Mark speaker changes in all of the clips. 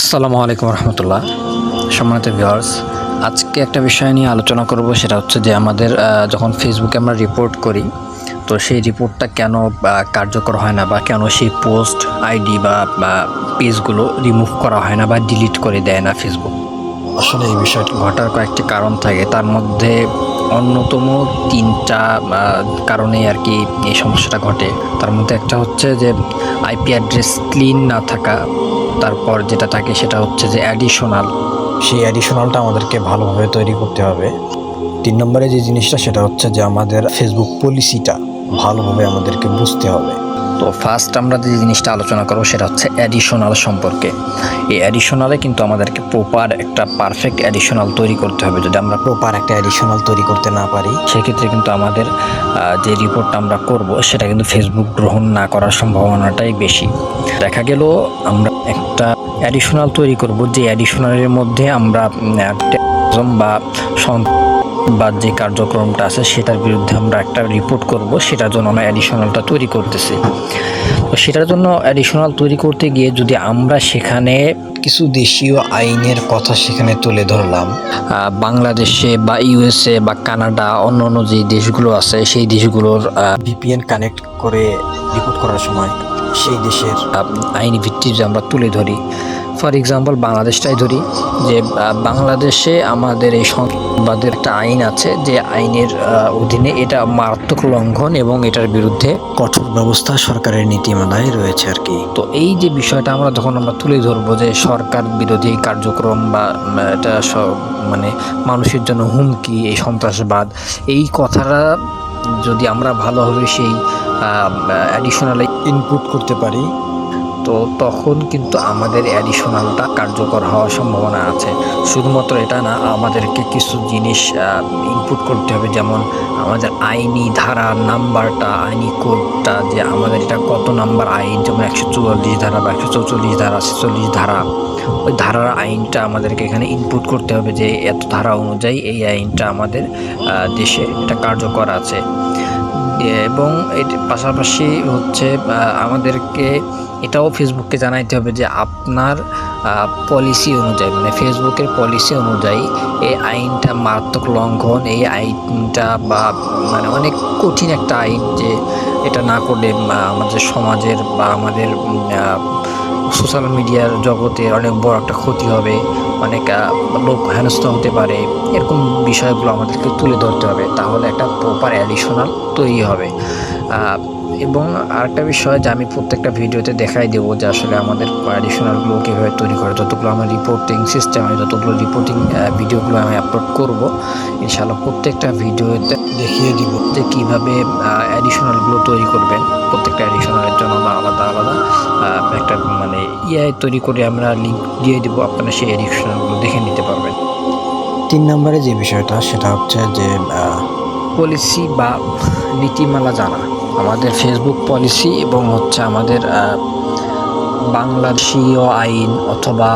Speaker 1: আসসালামু আলাইকুম রহমতুল্লাহ। সম্মানিত ভিউয়ার্স, আজকে একটা বিষয় নিয়ে আলোচনা করব, সেটা হচ্ছে যে আমাদের যখন ফেসবুকে আমরা রিপোর্ট করি, তো সেই রিপোর্টটা কেন কার্যকর হয় না বা কেন সেই পোস্ট আইডি বা পেজগুলো রিমুভ করা হয় না বা ডিলিট করে দেয় না ফেসবুক আসলে এই বিষয়টি ঘটার কয়েকটি কারণ থাকে। তার মধ্যে অন্যতম তিনটা কারণে আর কি এই সমস্যাটা ঘটে। তার মধ্যে একটা হচ্ছে যে আইপি অ্যাড্রেস ক্লিন না থাকা। তারপর যেটা থাকে সেটা হচ্ছে যে অ্যাডিশনাল
Speaker 2: সেই অ্যাডিশনালটা আমাদেরকে ভালোভাবে তৈরি করতে হবে। তিন নম্বরে যে জিনিসটা সেটা হচ্ছে যে আমাদের ফেসবুক পলিসিটা ভালোভাবে আমাদেরকে বুঝতে হবে।
Speaker 1: তো ফার্স্ট আমরা যে জিনিসটা আলোচনা করব সেটা হচ্ছে অ্যাডিশনাল সম্পর্কে। এই অ্যাডিশনালে কিন্তু আমাদেরকে প্রপার একটা পারফেক্ট অ্যাডিশনাল তৈরি করতে হবে। যদি আমরা
Speaker 2: প্রপার একটা অ্যাডিশনাল তৈরি করতে না পারি
Speaker 1: সেক্ষেত্রে কিন্তু আমাদের যে রিপোর্টটা আমরা করব সেটা কিন্তু ফেসবুক গ্রহণ না করার সম্ভাবনাটাই বেশি। দেখা গেল আমরা একটা অ্যাডিশনাল তৈরি করব যে অ্যাডিশনালের মধ্যে আমরা বা বা যে কার্যক্রমটা আছে সেটার বিরুদ্ধে আমরা একটা রিপোর্ট করব, সেটার জন্য আমরা অ্যাডিশনালটা তৈরি করতেছি। তো সেটার জন্য অ্যাডিশনাল তৈরি করতে গিয়ে যদি আমরা সেখানে
Speaker 2: কিছু দেশীয় আইনের কথা সেখানে তুলে ধরলাম
Speaker 1: বাংলাদেশে বা ইউএসএ বা কানাডা, অন্য অন্য যে দেশগুলো আছে, সেই দেশগুলোর
Speaker 2: ভিপিএন কানেক্ট করে রিপোর্ট করার সময় সেই দেশের
Speaker 1: আইনি ভিত্তি যদি আমরা তুলে ধরি ফর এক্সাম্পল বাংলাদেশটাই ধরি যে বাংলাদেশে আমাদের এই সংবাদের একটা আইন আছে যে আইনের অধীনে এটা মারাত্মক লঙ্ঘন এবং এটার বিরুদ্ধে
Speaker 2: কঠোর ব্যবস্থা সরকারের নীতিমালায় রয়েছে আর কি।
Speaker 1: তো এই যে বিষয়টা আমরা যখন আমরা তুলে ধরবো যে সরকার বিরোধী কার্যক্রম বা এটা সব মানে মানুষের জন্য হুমকি এই সন্ত্রাসবাদ এই কথাটা যদি আমরা ভালোভাবে সেই অ্যাডিশনাল
Speaker 2: ইনপুট করতে পারি
Speaker 1: তো তখন কিন্তু আমাদের অ্যাডিশনালটা কার্যকর হওয়ার সম্ভাবনা আছে। শুধুমাত্র এটা না, আমাদেরকে কিছু জিনিস ইনপুট করতে হবে। যেমন আমাদের আইনি ধারা, নাম্বারটা, আইনি কোডটা, যে আমাদের এটা কত নাম্বার আইন, যেমন একশো চুয়াল্লিশ ধারা বা একশো চৌচল্লিশ ধারা, ছেচল্লিশ ধারা, ওই ধারার আইনটা আমাদেরকে এখানে ইনপুট করতে হবে যে এত ধারা অনুযায়ী এই আইনটা আমাদের দেশে এটা কার্যকর আছে। এবং এর পাশাপাশি হচ্ছে আমাদেরকে এটাও ফেসবুককে জানাইতে হবে যে আপনার পলিসি অনুযায়ী মানে ফেসবুকের পলিসি অনুযায়ী এই আইনটা মারাত্মক লঙ্ঘন, এই আইনটা বা মানে অনেক কঠিন একটা আইন যে এটা না করলে আমাদের সমাজের বা আমাদের সোশ্যাল মিডিয়ার জগতে অনেক বড় একটা ক্ষতি হবে, অনেক লোক হেনস্থ হতে পারে, এরকম বিষয়গুলো আমাদেরকে তুলে ধরতে হবে, তাহলে একটা প্রপার অ্যাডিশনাল তৈরি হবে। এবং আরেকটা বিষয় যে আমি প্রত্যেকটা ভিডিওতে দেখাই দেবো যে আসলে আমাদের অ্যাডিশনালগুলো কীভাবে তৈরি করে, যতগুলো আমার রিপোর্টিং সিস্টেম আমি যতগুলো রিপোর্টিং ভিডিওগুলো আমি আপলোড করব, ইনশাআল্লাহ প্রত্যেকটা ভিডিওতে
Speaker 2: দেখিয়ে দিব
Speaker 1: যে কীভাবে অ্যাডিশনালগুলো তৈরি করবেন। প্রত্যেকটা অ্যাডিশনালের জন্য আমরা আলাদা আলাদা একটা মানে ইআই তৈরি করে আমরা লিঙ্ক দিয়ে দিব আপনারা সেই অ্যাডিশনালগুলো দেখে নিতে পারবেন।
Speaker 2: তিন নম্বরে যে বিষয়টা সেটা হচ্ছে যে
Speaker 1: পলিসি বা নীতিমালা জানা। আমাদের ফেসবুক পলিসি এবং হচ্ছে আমাদের বাংলাদেশীয় আইন অথবা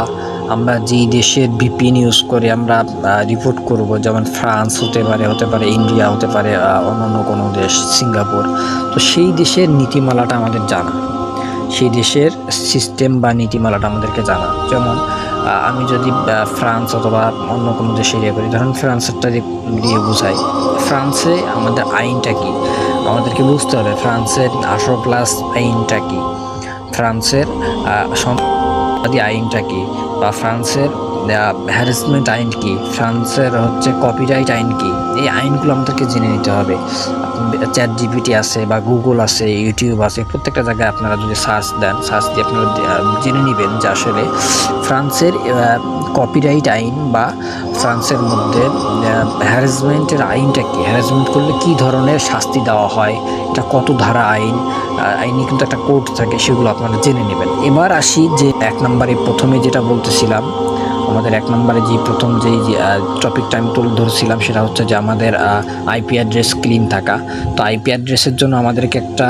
Speaker 1: আমরা যেই দেশের ভিপিএন ইউজ করে আমরা রিপোর্ট করব, যেমন ফ্রান্স হতে পারে হতে পারে ইন্ডিয়া, হতে পারে অন্যান্য কোনো দেশ, সিঙ্গাপুর, তো সেই দেশের নীতিমালাটা আমাদের জানা। সেই দেশের সিস্টেম বা নীতিমালাটা আমাদেরকে জানা। যেমন আমি যদি ফ্রান্স অথবা অন্য কোনো দেশে ইয়ে করি, ধরেন ফ্রান্সেরটা দিয়ে- বোঝাই। ফ্রান্সে আমাদের আইনটা কি? আমাদেরকে বুঝতে হবে ফ্রান্সের আঠারো প্লাস আইনটা কি? ফ্রান্সের সন্ত্রাসবাদী আইনটা কি? বা ফ্রান্সের হ্যারাসমেন্ট আইন কি? ফ্রান্সের হচ্ছে কপিরাইট আইন কি? এই আইনগুলো আমাদেরকে জেনে নিতে হবে। চ্যাট জিপিটি আছে বা গুগল আছে ইউটিউব আছে, প্রত্যেকটা জায়গায় আপনারা যদি সার্চ দেন সার্চ দিয়ে আপনারা জেনে নেবেন যে আসলে ফ্রান্সের কপিরাইট আইন বা ফ্রান্সের মধ্যে হ্যারাসমেন্টের আইনটা কি? হ্যারাসমেন্ট করলে কি ধরনের শাস্তি দেওয়া হয়? এটা কত ধারা আইন? আইনে কিন্তু একটা কোর্ট থাকে, সেগুলো আপনারা জেনে নেবেন। এবার আসি যে এক নম্বরে প্রথমে যেটা বলতেছিলাম আমাদের এক নম্বরে যে প্রথম যেই টপিকটা আমি তুলে ধরছিলাম সেটা হচ্ছে যে আমাদের আইপি অ্যাড্রেস ক্লিন থাকা। তো আইপি অ্যাড্রেসের জন্য আমাদেরকে একটা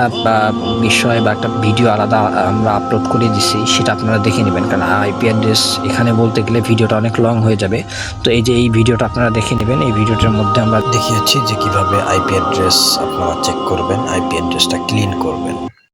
Speaker 1: বিষয় বা একটা ভিডিও আলাদা আমরা আপলোড করে দিছি, সেটা আপনারা দেখে নেবেন। কারণ আইপি অ্যাড্রেস এখানে বলতে গেলে ভিডিওটা অনেক লং হয়ে যাবে। তো এই যে এই ভিডিওটা আপনারা দেখে নেবেন, এই ভিডিওটার মধ্যে আমরা
Speaker 2: দেখিয়েছি যে কীভাবে আইপি অ্যাড্রেস আপনারা চেক করবেন আইপি অ্যাড্রেসটা ক্লিন করবেন।